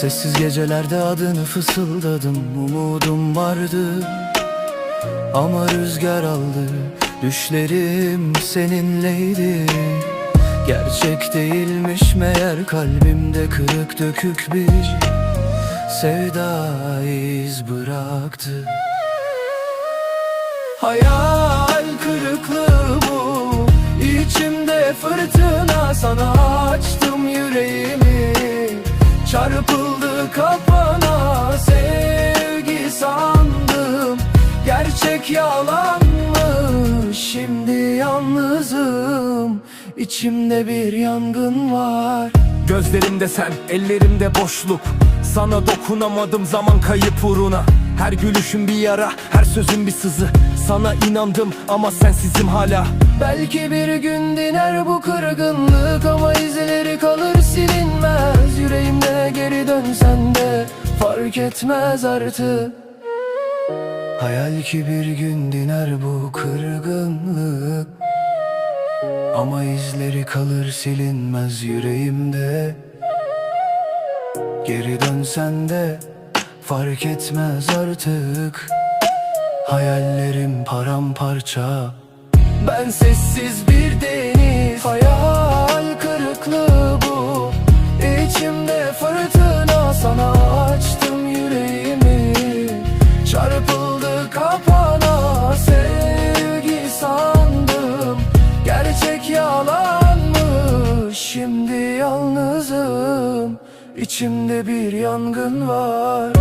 Sessiz gecelerde adını fısıldadım Umudum vardı. Ama rüzgar aldı Düşlerim seninleydi. Gerçek değilmiş meğer kalbimde kırık dökük bir Sevda iz bıraktı. Hayal kırıklığı bu İçimde fırtına sana açtım yüreğimi Çarpıldı kafana sevgi sandım. Gerçek yalanmış şimdi yalnızım. İçimde bir yangın var. Gözlerimde sen, ellerimde boşluk. Sana dokunamadım zaman kayıp uğruna. Her gülüşün bir yara, her sözün bir sızı. Sana inandım ama sensizim hala. Belki bir gün diner bu kırgınlık Ama izleri kalır silinmez fark etmez artık. Hayal ki bir gün diner bu kırgınlık. Ama izleri kalır silinmez yüreğimde. Geri dönsen de fark etmez artık. Hayallerim paramparça. Ben sessiz bir deniz Hayal Gerçek şimdi yalnızım. İçimde bir yangın var